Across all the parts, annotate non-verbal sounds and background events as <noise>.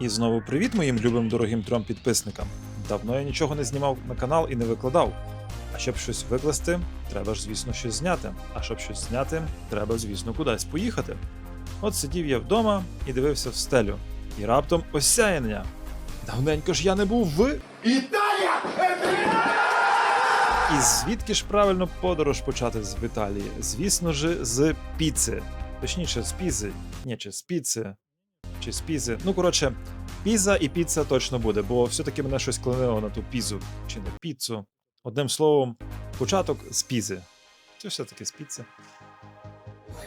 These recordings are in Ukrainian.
І знову привіт моїм любим дорогим трьом підписникам. Давно я нічого не знімав на канал і не викладав. А щоб щось викласти, треба ж, звісно, щось зняти. А щоб щось зняти, треба, звісно, кудись поїхати. От сидів я вдома і дивився в стелю. І раптом осяяння. Давненько ж я не був в. Італія! І звідки ж правильно подорож почати з в Італії? Звісно ж, з піци. Точніше, з пізи. Ні, чи з піци, чи з пізи. Ну, коротше, піза і піца точно буде, бо все-таки мене щось клонило на ту пізу, чи не піцу. Одним словом, початок з пізи. Це все-таки з піци.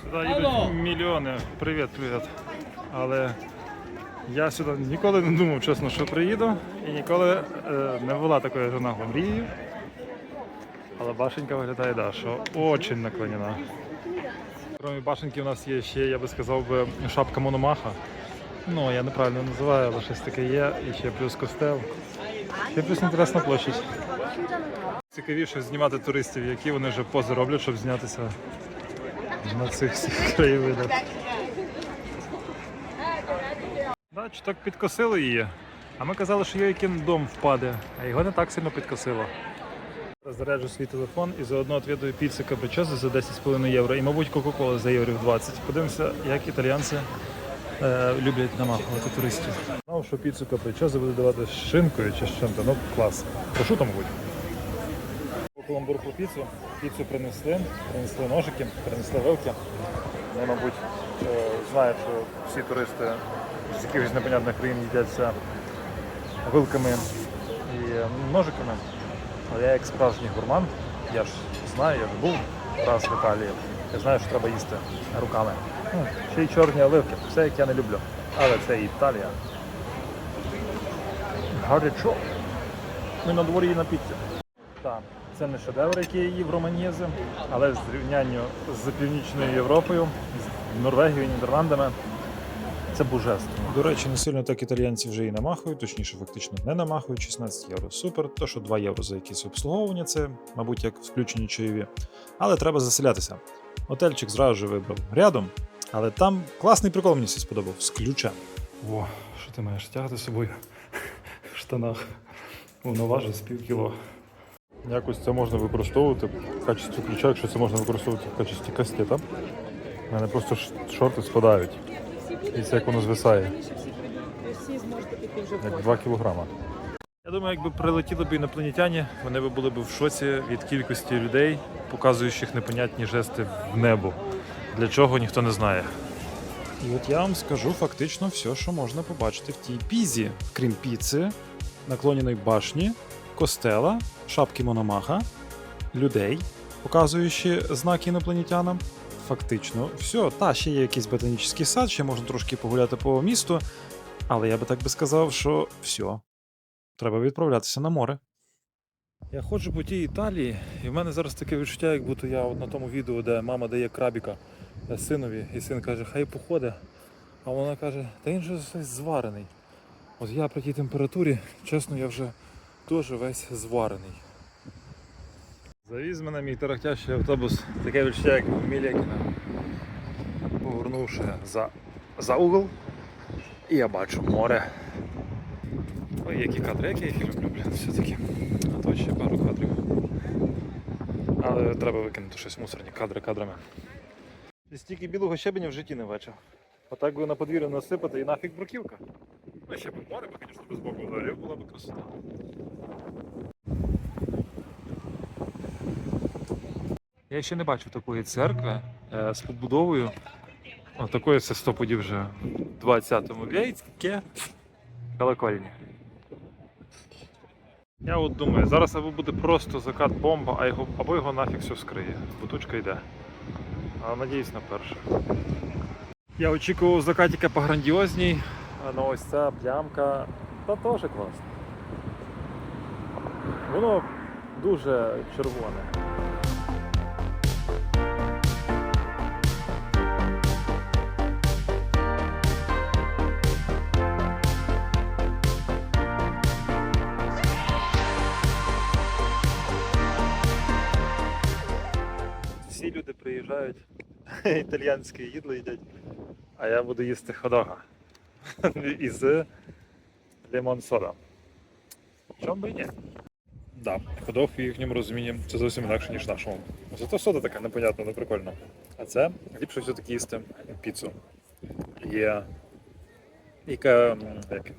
Сюди їдуть мільйони. Привіт, привіт. Але я сюди ніколи не думав, чесно, що приїду, і ніколи е, не була такою жена мрією. Але башенька виглядає, да, що очень наклонена. Крім башенки, у нас є ще, я би сказав, би, шапка Мономаха. Ну, я неправильно називаю, але щось таке є. І ще плюс костел. Ще плюс інтересна площадь. Цікавіше знімати туристів, які вони вже пози роблять, щоб знятися на цих всіх <laughs> краєвидах. Да, чи так підкосили її. А ми казали, що який дом впаде, а його не так сильно підкосило. Заряджу свій телефон і заодно відвідую піцу капричози за 10,5 євро і, мабуть, Кока-Кола за євро 20. Подивимося, як італіянці е, люблять намахувати туристів. Знав, що піцу капричози буде давати з шинкою чи з чим-то. Ну, клас. Прошуто, мабуть. По каламбурку піцу. Піцу принесли, принесли ножики, принесли вилки. Вони, мабуть, е, знають, що всі туристи з якихось непонятних країн їдяться вилками і е, ножиками. Але я як справжній гурман, я ж знаю, я ж був раз в Італії. Я знаю, що треба їсти руками. Ще й чорні оливки, все як я не люблю. Але це Італія. Гарячо. Ми на дворі і на піці. Так, це не шедевр, який їв в Романьєзі, але в зрівнянні з Північною Європою, з Норвегією, Нідерландами, це божественно. До речі, не сильно так італіянці вже і намахують, точніше, фактично не намахують 16 євро. Супер, то що 2 євро за якісь обслуговування, це, мабуть, як включені чайові. Але треба заселятися. Отельчик зразу же вибрав рядом, але там класний прикол мені все сподобав з ключем. О, що ти маєш тягати з собою в штанах? Воно важить з пів кіло. Якось це можна використовувати в качестві ключа, якщо це можна використовувати в качестві кастета. У мене просто шорти спадають. І це як воно звисає. Як 2 кілограма. Я думаю, якби прилетіли б інопланетяни, вони б були б в шоці від кількості людей, показуючих непонятні жести в небо. Для чого ніхто не знає. І от я вам скажу фактично все, що можна побачити в тій пізі, крім піци, наклоненої башні, костела, шапки Мономаха, людей, показуючи знаки інопланетянам. Фактично, все. Та ще є якийсь ботанічний сад, ще можна трошки погуляти по місту. Але я би так би сказав, що все. Треба відправлятися на море. Я ходжу по тій Італії, і в мене зараз таке відчуття, як будто я от на тому відео, де мама дає крабіка синові, і син каже, хай походить. А вона каже, та він же весь зварений. От я при тій температурі, чесно, я вже теж весь зварений. Завіз мене мій тарахтящий автобус, таке відчуття, як Мілякіна. Повернувши за, за угол, і я бачу море. Ой, які кадри, які я їх люблю, блін, все-таки. А то ще пару кадрів. Але треба викинути щось мусорні кадри кадрами. Стільки білого щебеня в житті не бачив. Отак би на подвір'я насипати і нафіг бруківка. Ну, ще б море, бо, звісно, без боку ударів була б красота. Я ще не бачив такої церкви е, з побудовою. О, такої це стоподі вже в 20-му віці колокольні. Я от думаю, зараз або буде просто закат бомба, а його, або його нафіг все вскриє. Бутучка йде. Але надіюсь на перше. Я очікував закатіка пограндіозній, а ну ось ця плямка та теж класно. Воно дуже червоне. Приїжджають, <laughs> італіянське їдло їдять, а я буду їсти ходога. <laughs> Із лимон сода. Чом би і ні? Да, ходов в їхньому розумінні це зовсім інакше, ніж в нашому. Зато сода така непонятна, не прикольна. А це ліпше все-таки їсти піцу. Є яка як,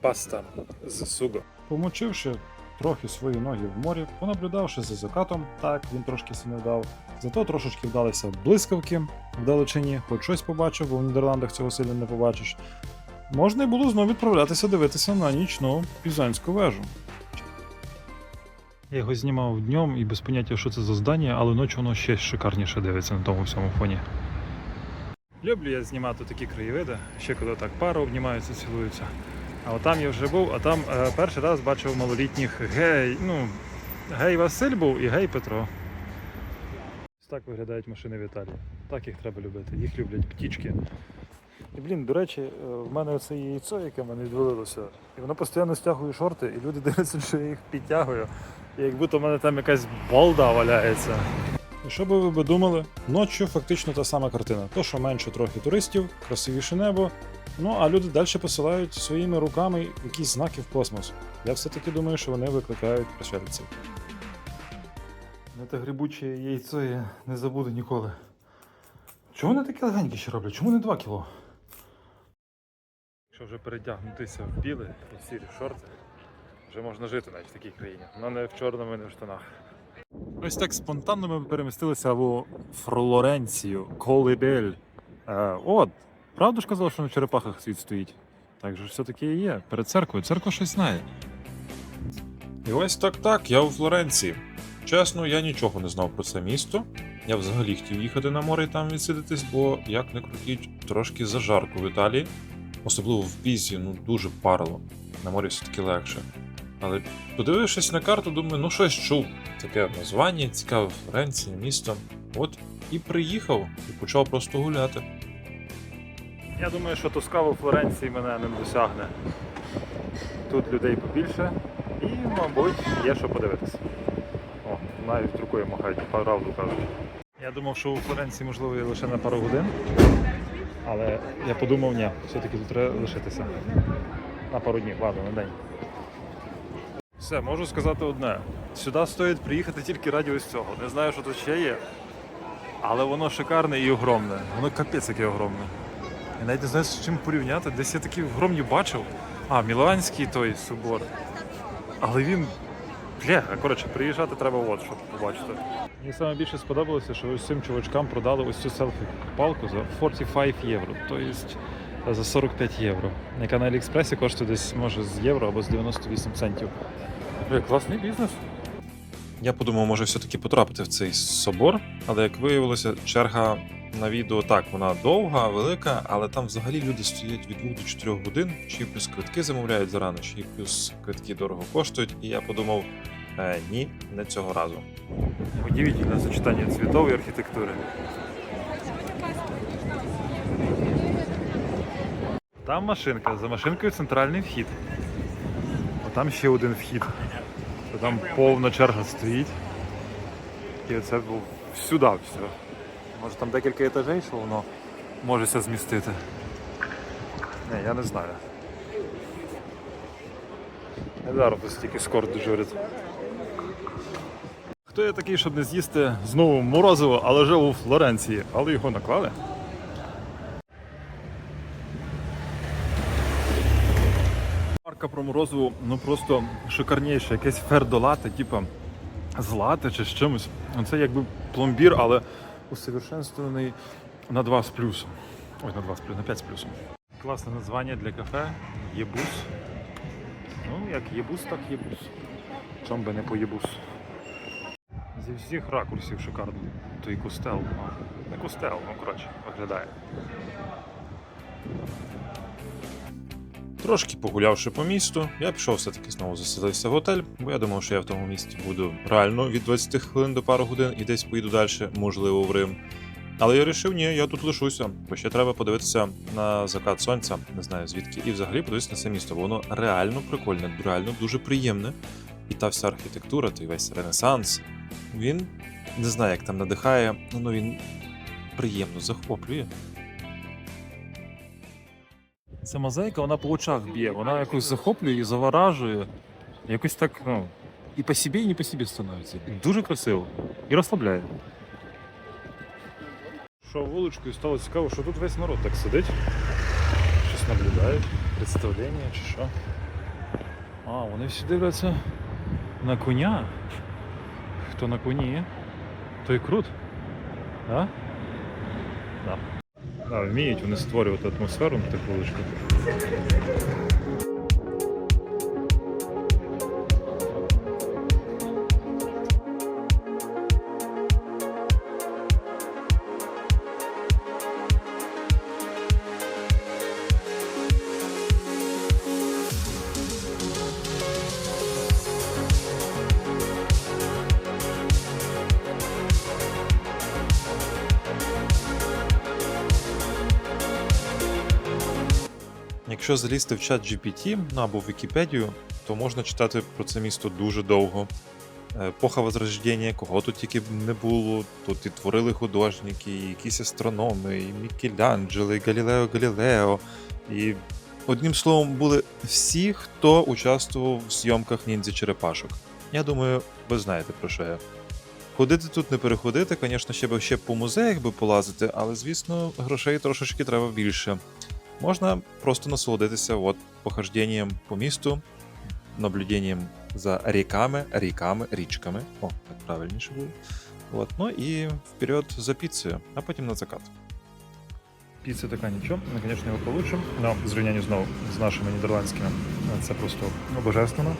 паста з суго. Помочивши трохи свої ноги в морі, понаблюдавши за закатом, так він трошки се не вдав. Зато трошечки вдалися блискавки вдалечині, хоч щось побачив, бо в Нідерландах цього сильно не побачиш. Можна й було знову відправлятися дивитися на нічну пізанську вежу. Я його знімав днем і без поняття, що це за здання, але ночі воно ще шикарніше дивиться на тому всьому фоні. Люблю я знімати такі краєвиди, ще коли так пара обнімаються, цілуються. А от там я вже був, а там е, перший раз бачив малолітніх гей. Ну, гей Василь був і гей Петро. Так виглядають машини в Італії. Так їх треба любити. Їх люблять птічки. І блін, до речі, е, в мене це яйцо, яке в мене відвалилося, і воно постійно стягує шорти, і люди <laughs> дивляться, що я їх підтягую. І як будто в мене там якась балда валяється. І що би ви би думали? Ночі фактично та сама картина. То, що менше трохи туристів, красивіше небо. Ну а люди далі посилають своїми руками якісь знаки в космос. Я все-таки думаю, що вони викликають пришельців. Це грибуче яйцо я не забуду ніколи. Чому вони такі легенькі ще роблять? Чому не 2 кіло? Якщо вже передягнутися в біле і сірі шорти, вже можна жити навіть в такій країні. Ну не в чорному, і не в штанах. Ось так спонтанно ми перемістилися в Флоренцію, Колибель. Е, от, правда ж казав, що на черепахах світ стоїть? Так же ж все-таки і є. Перед церквою. Церква щось знає. І ось так так, я у Флоренції. Чесно, я нічого не знав про це місто. Я взагалі хотів їхати на море і там відсидитись, бо як не крутіть, трошки зажарко в Італії, особливо в Пізі, ну дуже парило. На морі все-таки легше. Але подивившись на карту, думаю, ну щось чув. Таке названня, цікаве Флоренція, місто. От і приїхав і почав просто гуляти. Я думаю, що Тоскава у Флоренції мене не досягне. Тут людей побільше і, мабуть, є що подивитися. Навіть рукою махають, правду кажуть. Я думав, що у Флоренції можливо лише на пару годин, але я подумав, ні, все-таки тут треба лишитися. На пару днів, ладно, на день. Все, можу сказати одне. Сюди стоїть приїхати тільки раді ось цього. Не знаю, що тут ще є. Але воно шикарне і огромне. Воно капець яке огромне. Я навіть не знаю, з чим порівняти. Десь я такі огромні бачив. А, Міланський той собор. Але він. Бляха, коротше, приїжджати треба от, щоб побачити. Мені саме більше сподобалося, що ось цим чувачкам продали ось цю селфі-палку за 45 євро. Тобто за 45 євро. Яка на Аліекспресі коштує десь може з євро або з 98 центів. Бля, класний бізнес. Я подумав, може все-таки потрапити в цей собор, але як виявилося, черга на відео так, вона довга, велика, але там взагалі люди стоять від 2 до 4 годин, чи плюс квитки замовляють зарано, чи плюс квитки дорого коштують. І я подумав, е, ні, не цього разу. Удивительне сочетання цвітової архітектури. Там машинка, за машинкою центральний вхід. А там ще один вхід. Там повна черга стоїть. І це був сюди все. Може там декілька етажей, що воно можеся змістити. Не, я не знаю. Не зараз стільки скоро дежурить. Хто я такий, щоб не з'їсти знову морозиво, але вже у Флоренції, але його наклали. Марка про морозиво, ну просто шикарніше, якесь фердолате, типу злате чи з чимось. Ну, Це якби пломбір, але усовершенствований на 2 з плюсом. Ой, на 2 з плюсом, на 5 з плюсом. Класне названня для кафе Єбус. Ну, як єбус, так єбус. Чом би не по єбус. Зі всіх ракурсів шикарно. Той костел. Не костел, ну коротше, виглядає. Трошки погулявши по місту, я пішов все-таки знову заселився в готель, бо я думав, що я в тому місті буду реально від 20 хвилин до пару годин і десь поїду далі, можливо, в Рим. Але я вирішив, ні, я тут лишуся, бо ще треба подивитися на закат сонця, не знаю звідки, і взагалі подивитися на це місто, бо воно реально прикольне, реально дуже приємне. І та вся архітектура, той весь ренесанс, він не знаю, як там надихає, але він приємно захоплює. Ця мозаїка, вона по очах б'є, вона якось захоплює і заворажує. Якось так, ну, і по собі, і не по собі становиться. І дуже красиво. І розслабляє. Що вуличкою стало цікаво, що тут весь народ так сидить. Щось наблюдають, представлення чи що. А, вони всі дивляться на коня. Хто на коні, той крут. А? Да. Да, вміють вони створювати атмосферу на таку вуличках. Якщо залізти в чат GPT ну, або в Вікіпедію, то можна читати про це місто дуже довго. Е, Епоха Возрождення, кого тут тільки б не було. Тут і творили художники, і якісь астрономи, і Мікеланджело, і Галілео Галілео. І одним словом, були всі, хто участвував в зйомках ніндзя черепашок. Я думаю, ви знаєте про що я. Ходити тут не переходити, звісно, ще би ще по музеях би полазити, але звісно, грошей трошечки треба більше. Можна просто насолодитися от похожденням по місту, наблюденням за ріками, ріками, річками. О, так правильніше буде. От, ну і вперед за піцею, а потім на закат. Піца така нічого, ми, звісно, його получимо. Ну, в зрівнянні знову з нашими нідерландськими. Це просто ну, божественно.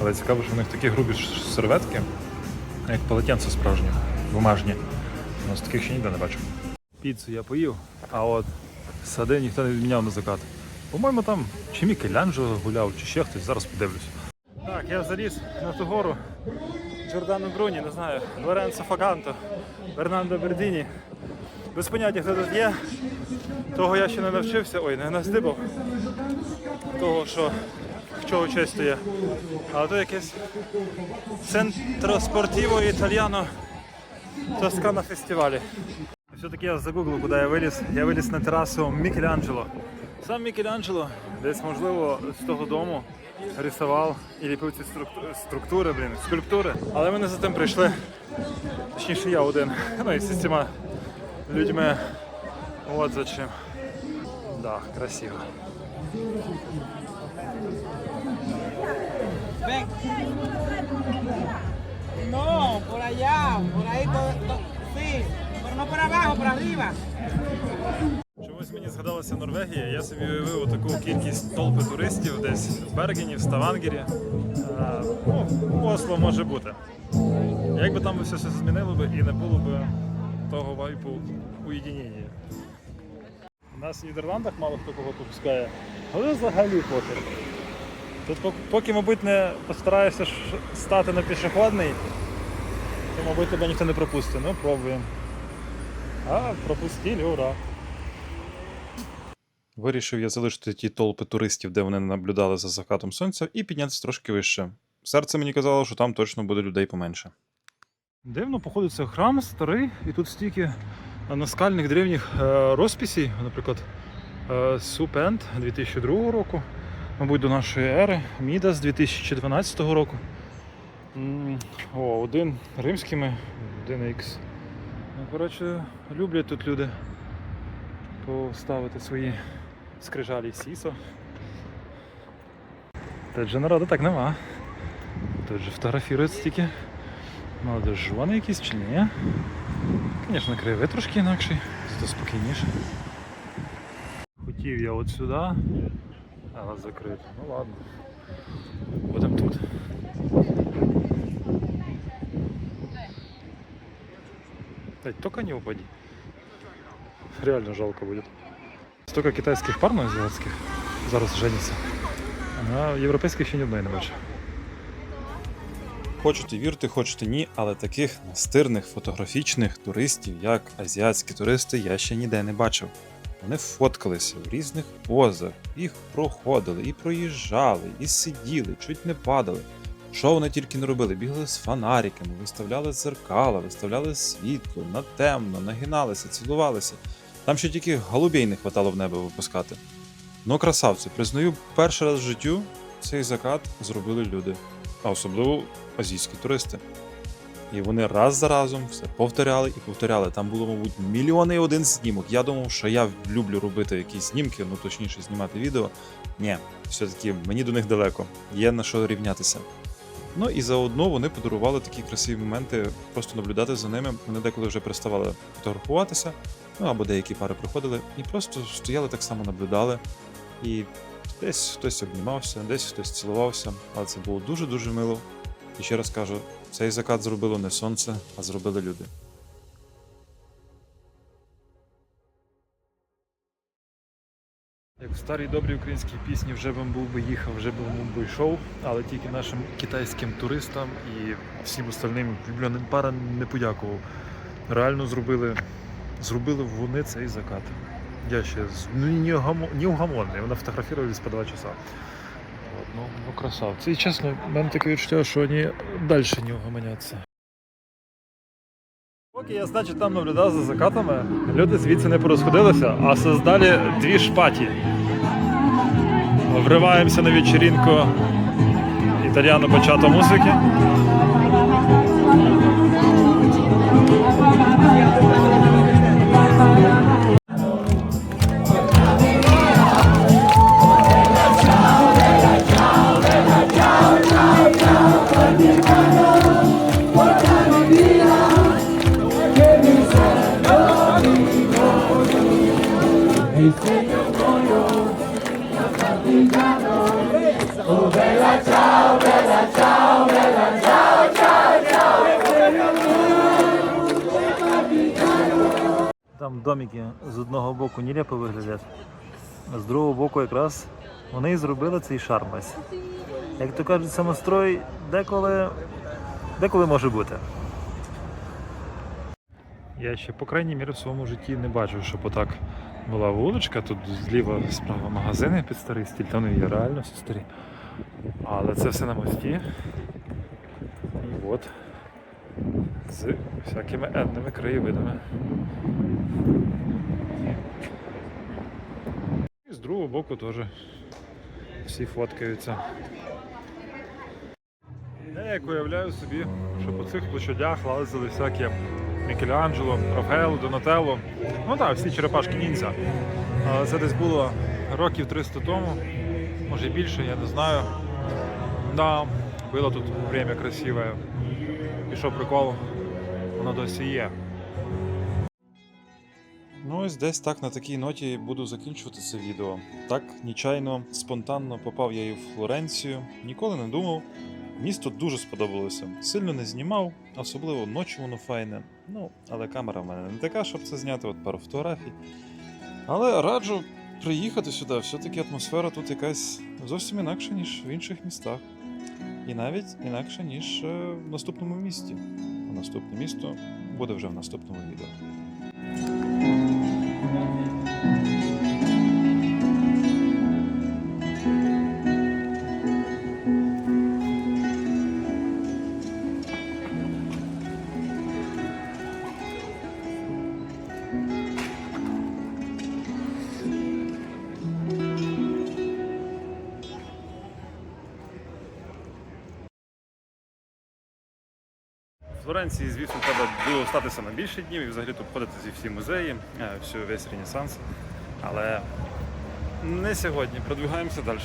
Але цікаво, що в них такі грубі серветки, як полотенце справжнє, бумажні. У нас таких ще ніде не бачив. Піцу я поїв, а от сади ніхто не відміняв на закат. По-моєму, там чи Мікеланджело гуляв, чи ще хтось, зараз подивлюсь. Так, я заліз на ту гору. Джордано Бруні, не знаю, Лоренцо Фаганто, Бернандо Бердіні. Без поняття, хто тут є. Того я ще не навчився, ой, не настибав. Того, що в чого честь є. Але то якесь Центро спортиво італіано Тоскана фестивалі. Все-таки я загуглив, куди я виліз. Я виліз на терасу Мікеланджело. Сам Мікеланджело десь, можливо, з того дому рисував і ліпив ці структу- структури, блін, скульптури. Але ми не за тим прийшли. Точніше, я один. <laughs> Ну і з цими людьми. От за чим. Да, красиво. Ven. No, por allá, por ahí todo, no por abajo, por arriba. Чомусь мені згадалася Норвегія. Я собі уявив таку кількість толпи туристів десь в Бергені, в Ставангері. А, ну, Осло може бути. Якби там все, все змінило би і не було б того вайпу уєдинення. У нас в Нідерландах мало хто кого пропускає, але взагалі поки. Тут поки, мабуть, не постараєшся стати на пішохідний, то, мабуть, тебе ніхто не пропустить. Ну, пробуємо. А, пропустили, ура! Вирішив я залишити ті толпи туристів, де вони наблюдали за закатом сонця, і піднятися трошки вище. Серце мені казало, що там точно буде людей поменше. Дивно, походу, це храм старий, і тут стільки наскальних древніх е, розписей, наприклад, е, Супент 2002 року, мабуть, до нашої ери, Мідас 2012 року. О, один римськими, один X. Ну, коротше, люблять тут люди поставити свої скрижалі сісо. Тут же народу так нема. Тут же фотографірують стільки. Молодожони якісь чи ні? Звісно, кривий трошки інакший, зато спокійніше. Хотів я от сюди, але закрито. Ну ладно. Будемо тут. Та тільки не упади. Реально жалко буде. Столько китайських пар азіатських зараз жениться. А європейських ще ні одної не бачу. Хочете вірте, хочете ні, але таких настирних фотографічних туристів, як азіатські туристи, я ще ніде не бачив. Вони фоткалися в різних позах, їх проходили, і проїжджали, і сиділи, чуть не падали. Що вони тільки не робили? Бігли з фонариками, виставляли зеркала, виставляли світло, на темно, нагиналися, цілувалися. Там ще тільки голубей не хватало в небо випускати. Ну, красавці, признаю, перший раз в життю цей закат зробили люди, а особливо азійські туристи. І вони раз за разом все повторяли і повторяли. Там було, мабуть, мільйони і один знімок. Я думав, що я люблю робити якісь знімки, ну точніше, знімати відео. Ні, все-таки мені до них далеко, є на що рівнятися. Ну і заодно вони подарували такі красиві моменти, просто наблюдати за ними. Вони деколи вже переставали фотографуватися, ну або деякі пари приходили, і просто стояли так само, наблюдали. І десь хтось обнімався, десь хтось цілувався, але це було дуже-дуже мило. І ще раз кажу, цей закат зробило не сонце, а зробили люди. Як в старій добрій українській пісні вже б був би їхав, вже б був би йшов, але тільки нашим китайським туристам і всім остальним влюбленим парам не подякував. Реально зробили, зробили вони цей закат. Я ще з- ну, неугомонний, вона фотографувалась по два часа. Ну, ну красавці. І чесно, в мене таке відчуття, що вони далі не угомоняться. Поки я, значить, там наблюдав за закатами, люди звідси не порозходилися, а создали дві шпаті. Вриваємося на вечірінку італіано бачато музики. Домики з одного боку нелепо виглядять, а з другого боку якраз вони і зробили цей шарм весь. Як то кажуть, самострой деколи, деколи може бути. Я ще, по крайній мірі, в своєму житті не бачив, щоб отак була вуличка, тут зліва справа магазини під старий стіль, та вони є реально всі старі. Але це все на мості. І от з всякими енними краєвидами. І з другого боку теж всі фоткаються. Я як уявляю собі, що по цих площадях лазили всякі Мікеланджело, Рафаело, Донателло. Ну так, всі черепашки ніндзя. Але це десь було років 300 тому, може більше, я не знаю. Да, було тут время красиве. І що прикол, воно досі є. Ну ось десь так на такій ноті буду закінчувати це відео. Так нечайно, спонтанно попав я і в Флоренцію. Ніколи не думав. Місто дуже сподобалося. Сильно не знімав, особливо ночі воно файне. Ну, але камера в мене не така, щоб це зняти, от пару фотографій. Але раджу приїхати сюди. Все-таки атмосфера тут якась зовсім інакша, ніж в інших містах. І навіть інакше, ніж е, в наступному місті. А наступне місто буде вже в наступному відео. Флоренції, звісно, треба було статися на більше днів і взагалі тут ходити зі всі музеї, е, всю весь Ренесанс. Але не сьогодні. Продвигаємося далі.